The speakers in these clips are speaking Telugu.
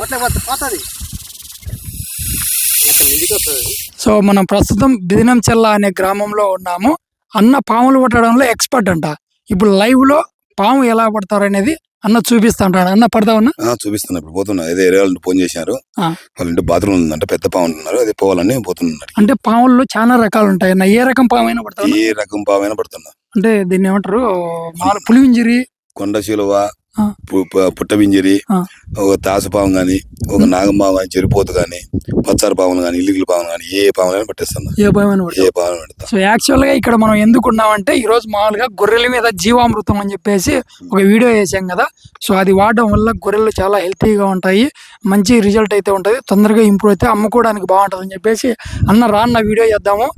పోతుంది పోతుంది. సో మనం ప్రస్తుతం బిదినం చెల్ల అనే గ్రామంలో ఉన్నాము. అన్న పాములు పట్టడంలో ఎక్స్పర్ట్ అంట. ఇప్పుడు లైవ్లో పాము ఎలా పడతారు అనేది అన్న చూపిస్తా అంటాడు అన్న? ఆ, చూపిస్తున్నా ఇప్పుడు. పోతున్నా. అదే ఏరియా ఫోన్ చేశారు. ఆ. వాళ్ళ ఇంటి బాత్రూమ్ ఉందంటే. పెద్ద పాము ఉంటున్నారు. అది పోవాలని పోతున్నారు. అంటే పాముల్లో చాలా రకాలు ఉంటాయి. అన్న ఏ రకం పాము అయినా పడతావు ఏ రకం పామైనా పడుతున్నా అంటే దీన్ని ఏమంటారు? పులివింజిరి. కొండ శిలువ పుట్టబింజిరి ఆ. ఒక తాసుపాము గాని ఒక నాగంపాము గాని చెరిపోతు గాని పచ్చారు పాములు గాని ఇల్లుగుల పాములు గాని ఏ పాములైనా పట్టేస్తున్నా ఏ పాము ఏ పాము పెడతా. సో యాక్చువల్గా ఇక్కడ మనం ఎందుకు ఉన్నామంటే ఈ రోజు మామూలుగా గొర్రెల మీద జీవామృతం అని చెప్పేసి ఒక వీడియో చేసాం కదా. సో అది వాడడం వల్ల గొర్రెలు చాలా హెల్తీగా ఉంటాయి. మంచి రిజల్ట్ అయితే ఉంటుంది. తొందరగా ఇంప్రూవ్ అయితే అమ్ముకోవడానికి బాగుంటుంది అని చెప్పేసి అన్న రాన్న వీడియో చేద్దాము.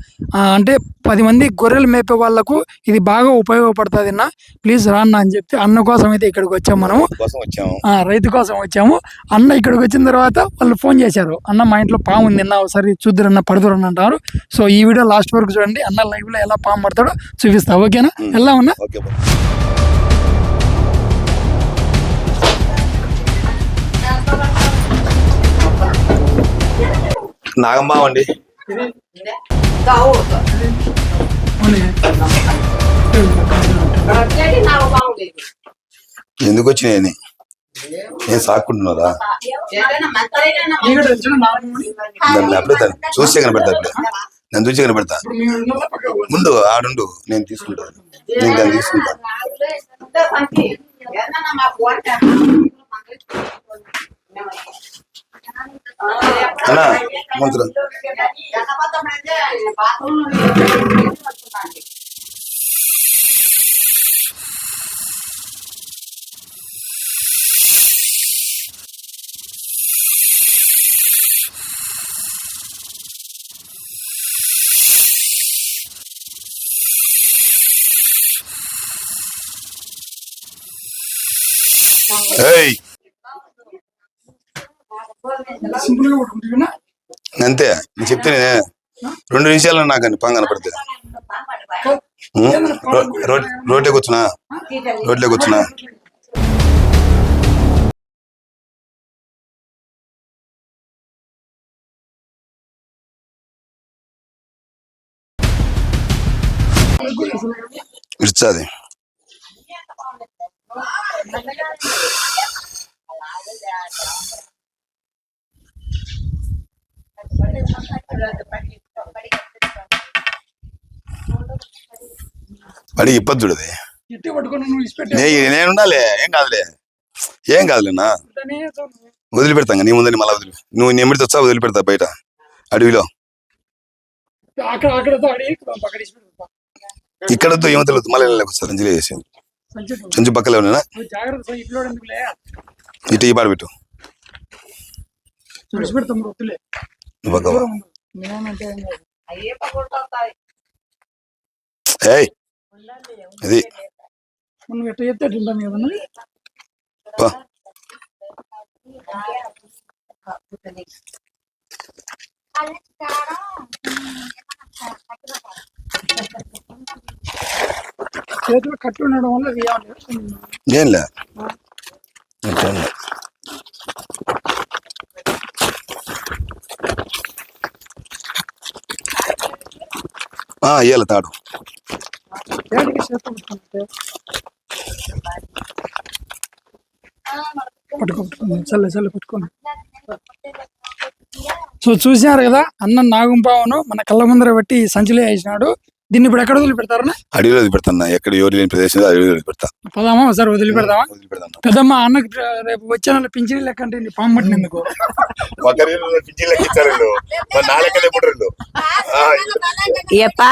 అంటే పది మంది గొర్రెలు మేపే వాళ్ళకు ఇది బాగా ఉపయోగపడుతుంది అన్న. ప్లీజ్ రాన్న అని చెప్తే అన్న కోసం అయితే ఇక్కడికి వచ్చాం. వచ్చాము. ఆ, రైతు కోసం వచ్చాము. అన్న ఇక్కడికి వచ్చిన తర్వాత వాళ్ళు ఫోన్ చేశారు. అన్న మా ఇంట్లో పాము ఉంది అన్న ఒకసారి చూద్దరన్న పడుతురని అంటారు. సో ఈ వీడియో లాస్ట్ వరకు చూడండి. అన్న లైవ్లో ఎలా పాము పడతాడో చూపిస్తా. ఓకేనా? ఎలా ఉన్నా. నాగంబాం అండి. ఎందుకు వచ్చినాయని నేను సాక్కుంటున్నారా అప్పుడే చూస్తే కనపడతా అప్పుడే నన్ను చూసి కనబెడతా ముందు ఆడుండు నేను తీసుకుంటాను నేను దాన్ని తీసుకుంటాను అన్నా మంత్రం. అంతే నేను చెప్తే రెండు నిమిషాలు నాకు అని పంగ కనపడితే ఉం? రోడ్ రోడ్లోకి వచ్చినా రోడ్లోకి వచ్చినా విడిచాది వాడికి ఇబ్బంది చూడదు. ఎట్టి పట్టుకుని నువ్వు ఇచ్చిపెట్టే నే నేను ఉండాలి ఏం కాదులే. ఏం కాదులేనా వదిలిపెడతాం నీ ముందని మళ్ళీ వదిలి నువ్వు నెమ్మడితో వచ్చా వదిలిపెడతా బయట. అడవిలో. ఇక్కడతో ఏమో తెలియదు మళ్ళీ వెళ్ళకొస్తా సంచిలో చేసి సంచి పక్కలే ఉన్నా ఇటు ఈ పాడు పెట్టు. విడిచిపెడతాం చేతిలో కట్టు ఉండడం వల్ల ఏంలే లే. ఆ. ఇయ్యాల తాడు. చల్లే చల్లే పట్టుకోండి సో చూసినారు కదా అన్న నాగుంపావును మన కళ్ళ ముందర పెట్టి సంచిలో వేసినాడు. దీన్ని ఇప్పుడు ఎక్కడ వదిలిపెడతారన్నా? అడవిలో వదిలిపెడతాను ఎక్కడ ఎవరు లేని ప్రదేశం అడవిలో వదిలిపెడతా పదామా? ఒకసారి వదిలిపెడదామా? వదిలిపెడతాను పెద్దమ్మ అన్నకి రేపు వచ్చే నెల పింఛన్ లెక్క అంటే నీ పాము పట్టినందుకు ఏపా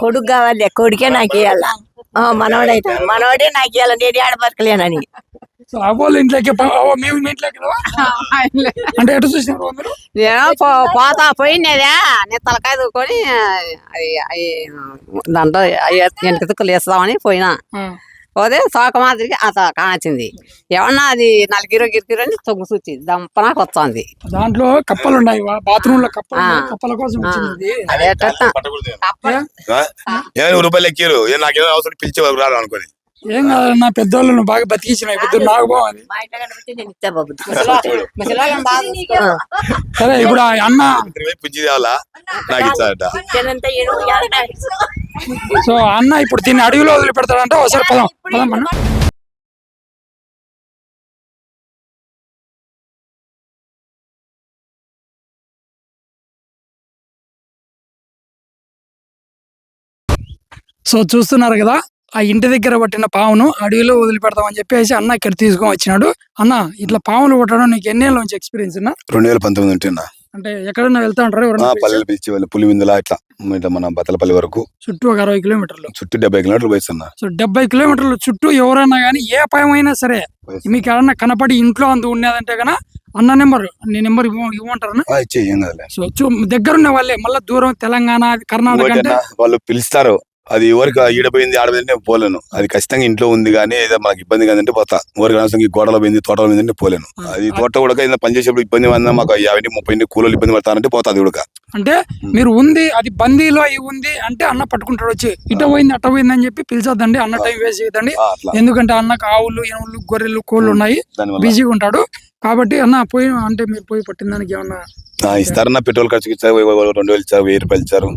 కొడుకు కావాలి కొడుకే నాకు ఇవ్వాల మనవడైతే మనవడే నాకు ఇవ్వాల నేను ఆడ బతకలేనని. సో అవ్వాలి ఇంట్లోకి మేము ఇంట్లోకి? అంటే ఎటు చూసినారు మీరు? పోతా పోయినదా. నేను తలకాయ దూకొని అవి దాంట్లో వెనక తుక్కులు వేస్తామని పోయినా. పోతే సోక మాదిరికి అత కానొచ్చింది. ఏమన్నా అది నలిగిరో గిరికిరో అని తొంగు చూచి దంపనాకు వస్తుంది. దాంట్లో కప్పలు ఉన్నాయి బాత్రూమ్లో కప్పలు కోసం రూపాయలు ఎక్కారు? ఏ నాకేదో అవసరం పిలిచే రారు అనుకోని. ఏం కాదన్నా పెద్దోళ్ళు నువ్వు బాగా బతికించిన ఇప్పుడు నాకు బాగుంది. సరే ఇప్పుడు అన్న. సో అన్న ఇప్పుడు దీన్ని అడవిలో వదిలిపెడతాడంటే. ఒకసారి పదం పదం అన్న. సో చూస్తున్నారు కదా? ఆ ఇంటి దగ్గర పట్టిన పావును అడవిలో వదిలిపెడతామని చెప్పేసి అన్న ఇక్కడ తీసుకొని వచ్చినాడు. అన్న ఇట్లా పాములు కొట్టడం నీకు ఎన్నేళ్ళ నుంచి ఎక్స్పీరియన్స్ ఉన్నా రెండు వేల పంతొమ్మిది ఉంటున్నా అంటే ఎక్కడైనా వెళ్తా ఉంటారు పల్లెలు పిలిచి వాళ్ళు పులివిందుల ఇట్లా ఇట్లా మన బతలపల్లి వరకు. చుట్టూ ఒక అరవై కిలోమీటర్లు. చుట్టూ డెబ్బై కిలోమీటర్లు పోయిస్తున్నా సో డెబ్బై కిలోమీటర్ల చుట్టూ ఎవరైనా కానీ ఏ అపాయమైనా సరే మీకు ఎవరన్నా కనపడి ఇంట్లో అంత ఉన్నదంటే కన్నా అన్న నెంబర్ నీ నెంబర్ ఇవ్వమంటారు కాదులే. సో దగ్గరున్న వాళ్ళే మళ్ళీ దూరం తెలంగాణ కర్ణాటక వాళ్ళు పిలుస్తారు. అది ఎవరికి ఈడపోయింది ఆడపోయింది నేను పోలేను. అది ఖచ్చితంగా ఇంట్లో ఉంది కానీ ఏదో మనకి ఇబ్బంది కాదంటే పోతా. ఎవరికి అనవసరం గోడలో పోయింది తోటలో పోయింది అంటే పోలేను. అది తోట కూడా ఏదైనా పని చేసేప్పుడు ఇబ్బంది వల్ల మాకు యాభై ముప్పై కూలీలు ఇబ్బంది పడతారంటే పోతా అది కూడా అంటే మీరు ఉంది అది బందీలో అయి ఉంది అంటే అన్న పట్టుకుంటాడు వచ్చి ఇట పోయింది అట్ట పోయింది అని చెప్పి పిలిచొద్దండి అన్న టైం వేస్ట్ చేయదండి ఎందుకంటే అన్నకు ఆవులు ఎనువులు గొర్రెలు కోళ్ళు ఉన్నాయి బిజీగా ఉంటాడు. కాబట్టి అన్న పోయి అంటే మీరు పోయి పట్టిన దానికి ఏమన్నా ఇస్తారన్న పెట్రోల్ ఖర్చుకి ఇచ్చారు రెండు వేలు ఇచ్చారు వెయ్యి రూపాయలు ఇచ్చారు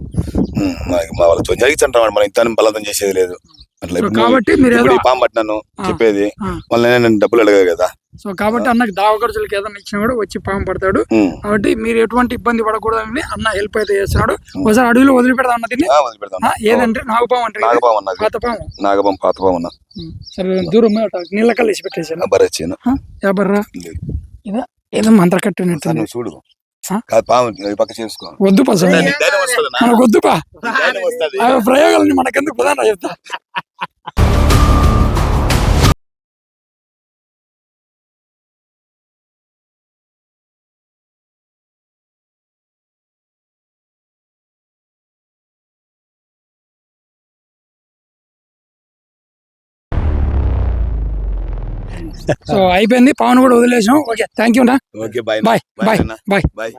మా వాళ్ళు జరిగించంటారు మనం ఇంత బలవంతం చేసేది లేదు అట్లా కాబట్టి పాము పట్టినాను. చెప్పేది. మళ్ళీ నేను డబ్బులు అడగదు కదా సో కాబట్టి అన్నకి దావ ఖర్చులకి ఏదైనా ఇచ్చినా కూడా వచ్చి పాము పడతాడు. కాబట్టి మీరు ఎటువంటి ఇబ్బంది పడకూడదని అన్న హెల్ప్ అయితే చేస్తున్నాడు. ఒకసారి అడవిలో వదిలిపెడతా అన్న దీన్ని. ఆ, ఏదంటే నాగపాము అంటే ఇది. నాగపాము అన్నది పాత పాము. నాగపాము పాత పాము అన్న. సరే దూరం నీళ్ళ కలిసి పెట్టేసాను. బరచ్చాను యాబర్రా ఇదా ఏదో మంత్ర కట్టినట్టు చూడు. పక్క చేసుకో. వద్దు మనకు వద్దు పా. వస్తుంది. ఆ ప్రయోగాలని మనకెందుకు ప్రధాన చెప్తా? సో అయిపోయింది. పవన్ కూడా వదిలేసాం. Okay thank you bye bye. Bye bye